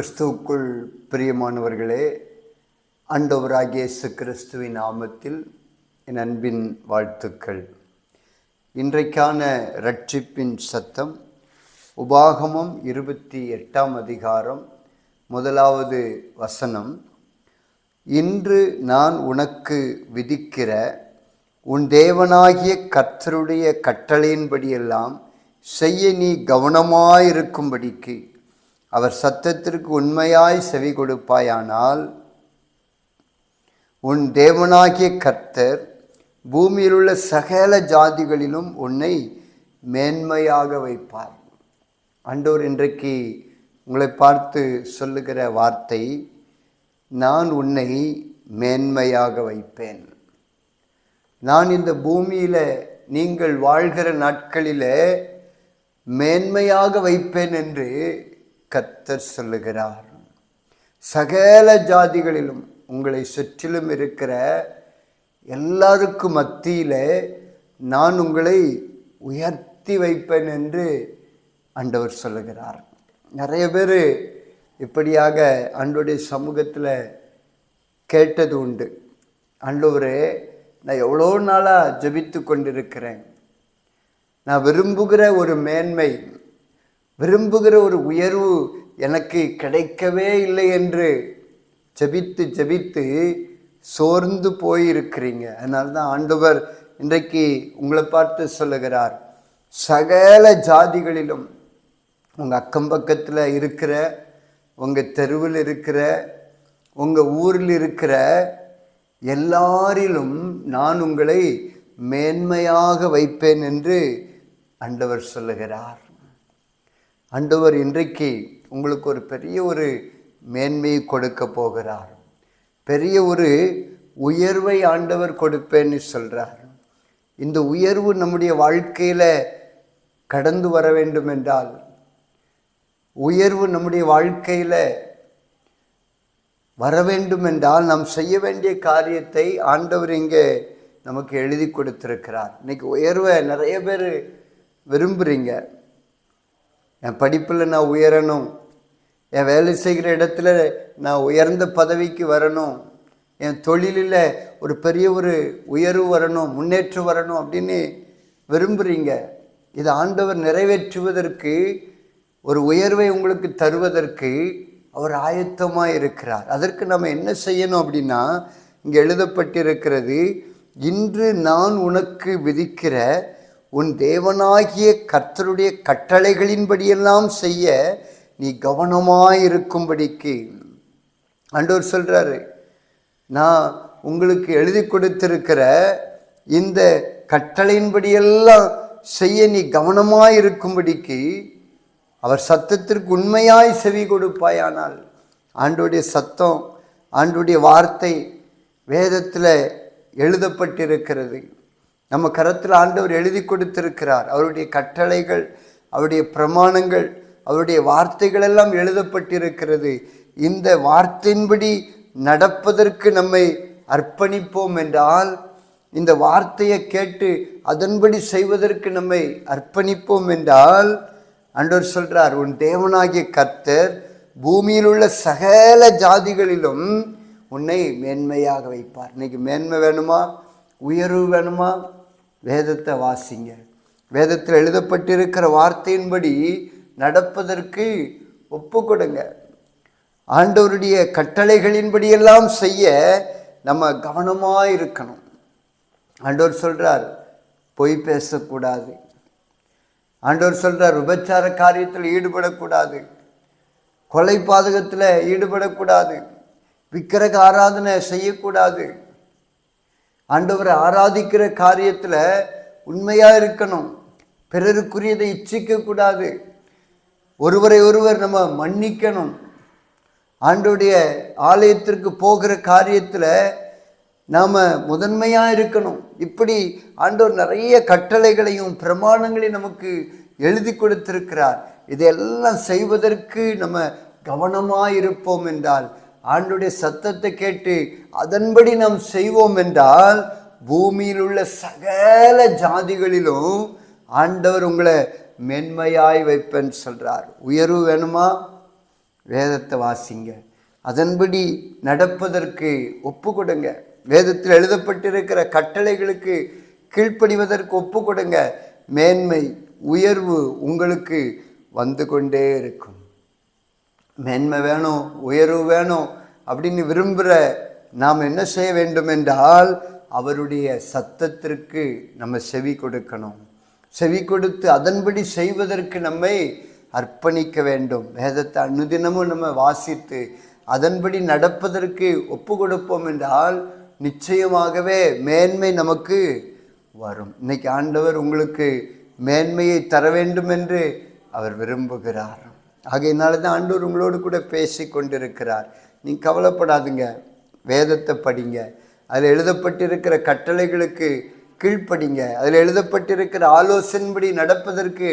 கிறிஸ்துவுக்குள் பிரியமானவர்களே ஆண்டவராகிய இயேசு கிறிஸ்துவின் நாமத்தில் என் அன்பின் வாழ்த்துக்கள். இன்றைக்கான ரட்சிப்பின் சத்தம் உபாகமம் இருபத்தி எட்டாம் அதிகாரம் முதலாவது வசனம். இன்று நான் உனக்கு விதிக்கிற உன் தேவனாகிய கர்த்தருடைய கட்டளையின்படியெல்லாம் செய்ய நீ கவனமாயிருக்கும்படிக்கு அவர் சத்தத்திற்கு உண்மையாய் செவி கொடுப்பாயானால் உன் தேவனாகிய கர்த்தர் பூமியில் உள்ள சகல ஜாதிகளிலும் உன்னை மேன்மையாக வைப்பார். அண்டோர் இன்றைக்கு உங்களை பார்த்து சொல்லுகிற வார்த்தை நான் உன்னை மேன்மையாக வைப்பேன். நான் இந்த பூமியில் நீங்கள் வாழ்கிற நாட்களில் மேன்மையாக வைப்பேன் என்று கத்தர் சொல்லுகிறார் சகல ஜாதிகளிலும் உங்களை சுற்றிலும் இருக்கிற எல்லாருக்கும் மத்தியில் நான் உங்களை உயர்த்தி வைப்பேன் என்று ஆண்டவர் சொல்லுகிறார். நிறைய பேர் இப்படியாக ஆண்டோடைய சமூகத்தில் கேட்டது உண்டு. ஆண்டவரே நான் எவ்வளோ நாளாக ஜெபித்து கொண்டிருக்கிறேன். நான் விரும்புகிற ஒரு மேன்மை விரும்புகிற ஒரு உயர்வு எனக்கு கிடைக்கவே இல்லை என்று ஜெபித்து ஜெபித்து சோர்ந்து போயிருக்கிறீங்க. அதனால்தான் ஆண்டவர் இன்றைக்கு உங்களை பார்த்து சொல்லுகிறார். சகல ஜாதிகளிலும் உங்கள் அக்கம் பக்கத்தில் இருக்கிற உங்கள் தெருவில் இருக்கிற உங்கள் ஊரில் இருக்கிற எல்லாரிலும் நான் உங்களை மேன்மையாக வைப்பேன் என்று ஆண்டவர் சொல்லுகிறார். ஆண்டவர் இன்றைக்கு உங்களுக்கு ஒரு பெரிய ஒரு மேன்மையை கொடுக்க போகிறார். பெரிய ஒரு உயர்வை ஆண்டவர் கொடுப்பேன்னு சொல்கிறார் இந்த உயர்வு நம்முடைய வாழ்க்கையில் கடந்து வர வேண்டும் என்றால் உயர்வு நம்முடைய வாழ்க்கையில் வர வேண்டும் என்றால் நாம் செய்ய வேண்டிய காரியத்தை ஆண்டவர் இங்கே நமக்கு எழுதி கொடுத்துருக்கிறார். இன்றைக்கி உயர்வை நிறைய பேர் விரும்புகிறீங்க என் படிப்பில் நான் உயரணும். என் வேலை செய்கிற இடத்துல நான் உயர்ந்த பதவிக்கு வரணும். என் தொழிலில் ஒரு பெரிய ஒரு உயர்வு வரணும் முன்னேற்றம் வரணும் அப்படின்னு விரும்புகிறீங்க இது ஆண்டவர் நிறைவேற்றுவதற்கு ஒரு உயர்வை உங்களுக்கு தருவதற்கு அவர் ஆயத்தமாக இருக்கிறார். அதற்கு நம்ம என்ன செய்யணும் அப்படின்னா இங்கே எழுதப்பட்டிருக்கிறது இன்று நான் உனக்கு விதிக்கிற உன் தேவனாகிய கர்த்தருடைய கட்டளைகளின்படியெல்லாம் செய்ய நீ கவனமாயிருக்கும்படிக்கு. ஆண்டவர் சொல்கிறாரு நான் உங்களுக்கு எழுதி கொடுத்திருக்கிற இந்த கட்டளையின்படியெல்லாம் செய்ய நீ கவனமாயிருக்கும்படிக்கு அவர் சத்தத்திற்கு உண்மையாய் செவி கொடுப்பாயானால் ஆண்டுடைய சத்தம் ஆண்டுடைய வார்த்தை வேதத்தில் எழுதப்பட்டிருக்கிறது. நம்ம கரத்தில் ஆண்டவர் எழுதி கொடுத்திருக்கிறார். அவருடைய கட்டளைகள் அவருடைய பிரமாணங்கள் அவருடைய வார்த்தைகள் எல்லாம் எழுதப்பட்டிருக்கிறது. இந்த வார்த்தையின்படி நடப்பதற்கு நம்மை அர்ப்பணிப்போம் என்றால் இந்த வார்த்தையை கேட்டு அதன்படி செய்வதற்கு நம்மை அர்ப்பணிப்போம் என்றால் ஆண்டவர் சொல்கிறார் உன் தேவனாகிய கர்த்தர் பூமியில் உள்ள சகல ஜாதிகளிலும் உன்னை மேன்மையாக வைப்பார். இன்னைக்கு மேன்மை வேணுமா? உயர்வு வேணுமா? வேதத்தை வாசிங்க. வேதத்தில் எழுதப்பட்டிருக்கிற வார்த்தையின்படி நடப்பதற்கு ஒப்பு கொடுங்க ஆண்டவருடைய கட்டளைகளின்படியெல்லாம் செய்ய நம்ம கவனமாக இருக்கணும். ஆண்டவர் சொல்கிறார் பொய் பேசக்கூடாது. ஆண்டவர் சொல்கிறார் விபச்சார காரியத்தில் ஈடுபடக்கூடாது. கொலை பாதகத்தில் ஈடுபடக்கூடாது. விக்கிரக ஆராதனை செய்யக்கூடாது. ஆண்டவரை ஆராதிக்கிற காரியத்தில் உண்மையாக இருக்கணும். பிறருக்குரியதை இச்சிக்கக்கூடாது ஒருவரை ஒருவர் நம்ம மன்னிக்கணும். ஆண்டோடைய ஆலயத்திற்கு போகிற காரியத்தில் நாம் முதன்மையாக இருக்கணும். இப்படி ஆண்டவர் நிறைய கட்டளைகளையும் பிரமாணங்களையும் நமக்கு எழுதி கொடுத்திருக்கிறார். இதையெல்லாம் செய்வதற்கு நம்ம கவனமாக இருப்போம் என்றால் ஆண்டுடைய சத்தத்தை கேட்டு அதன்படி நாம் செய்வோம் என்றால் பூமியில் உள்ள சகல ஜாதிகளிலும் ஆண்டவர் உங்களை மென்மையாய் வைப்பேன்னு சொல்கிறார் உயர்வு வேணுமா? வேதத்தை வாசிங்க. அதன்படி நடப்பதற்கு ஒப்பு கொடுங்க. வேதத்தில் எழுதப்பட்டிருக்கிற கட்டளைகளுக்கு கீழ்ப்படிவதற்கு ஒப்பு கொடுங்க. மேன்மை உயர்வு உங்களுக்கு வந்து கொண்டே இருக்கும். மேன்மை வேணும் உயர்வு வேணும் அப்படின்னு விரும்புகிற நாம் என்ன செய்ய வேண்டும் என்றால் அவருடைய சத்தத்திற்கு நம்ம செவி கொடுக்கணும். செவி கொடுத்து அதன்படி செய்வதற்கு நம்மை அர்ப்பணிக்க வேண்டும். வேதத்தை அனுதினமும் நம்ம வாசித்து அதன்படி நடப்பதற்கு ஒப்பு கொடுப்போம் என்றால் நிச்சயமாகவே மேன்மை நமக்கு வரும். இன்னைக்கு ஆண்டவர் உங்களுக்கு மேன்மையை தர வேண்டும் என்று அவர் விரும்புகிறார். ஆகையினால தான் ஆண்டவர் உங்களோடு கூட பேசி கொண்டிருக்கிறார் நீ கவலைப்படாதுங்க. வேதத்தை படிங்க. அதில் எழுதப்பட்டிருக்கிற கட்டளைகளுக்கு கீழ்ப்படிங்க. அதில் எழுதப்பட்டிருக்கிற ஆலோசனைபடி நடப்பதற்கு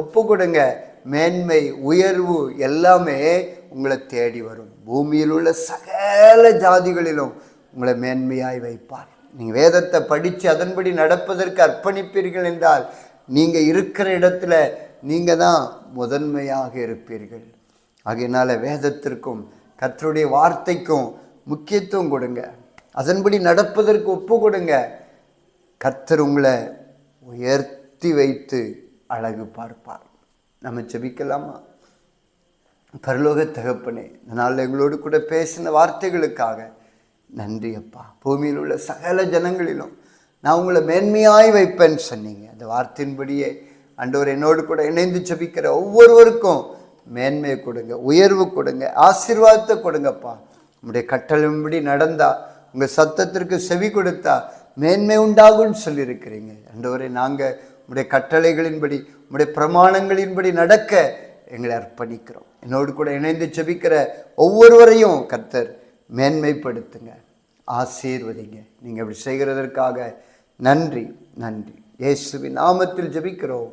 ஒப்பு கொடுங்க மேன்மை உயர்வு எல்லாமே உங்களை தேடி வரும். பூமியில் உள்ள சகல ஜாதிகளிலும் உங்களை மேன்மையாய் வைப்பார். நீங்கள் வேதத்தை படித்து அதன்படி நடப்பதற்கு அர்ப்பணிப்பீர்கள் என்றால் நீங்கள் இருக்கிற இடத்துல நீங்கள் தான் முதன்மையாக இருப்பீர்கள். ஆகையினால் வேதத்திற்கும் கர்த்தருடைய வார்த்தைக்கும் முக்கியத்துவம் கொடுங்க. அதன்படி நடப்பதற்கு ஒப்பு கொடுங்க. கர்த்தர் உங்களை உயர்த்தி வைத்து அழகு பார்ப்பார். நம்ம செபிக்கலாமா பரலோக தகப்பனே இந்த நாளில் எங்களோடு கூட பேசின வார்த்தைகளுக்காக நன்றி அப்பா. பூமியில் உள்ள சகல ஜனங்களிலும் நான் உங்களை மேன்மையாய் வைப்பேன்னு சொன்னீங்க. அந்த வார்த்தையின்படியே அண்டவர் என்னோடு கூட இணைந்து ஜபிக்கிற ஒவ்வொருவருக்கும் மேன்மையை கொடுங்க உயர்வு கொடுங்க ஆசீர்வாதத்தை கொடுங்கப்பா. உங்களுடைய கட்டளையின்படி நடந்தா உங்கள் சத்தத்திற்கு செவி கொடுத்தா மேன்மை உண்டாகும்னு சொல்லியிருக்கிறீங்க. அண்டவரை நாங்கள் உங்களுடைய கட்டளைகளின்படி உங்களுடைய பிரமாணங்களின்படி நடக்க எங்களை அர்ப்பணிக்கிறோம். என்னோடு கூட இணைந்து செபிக்கிற ஒவ்வொருவரையும் கர்த்தர் மேன்மைப்படுத்துங்க ஆசீர்வதிங்க. நீங்கள் இப்படி செய்கிறதற்காக நன்றி நன்றி. இயேசுவின் நாமத்தில் ஜெபிக்கிறோம்.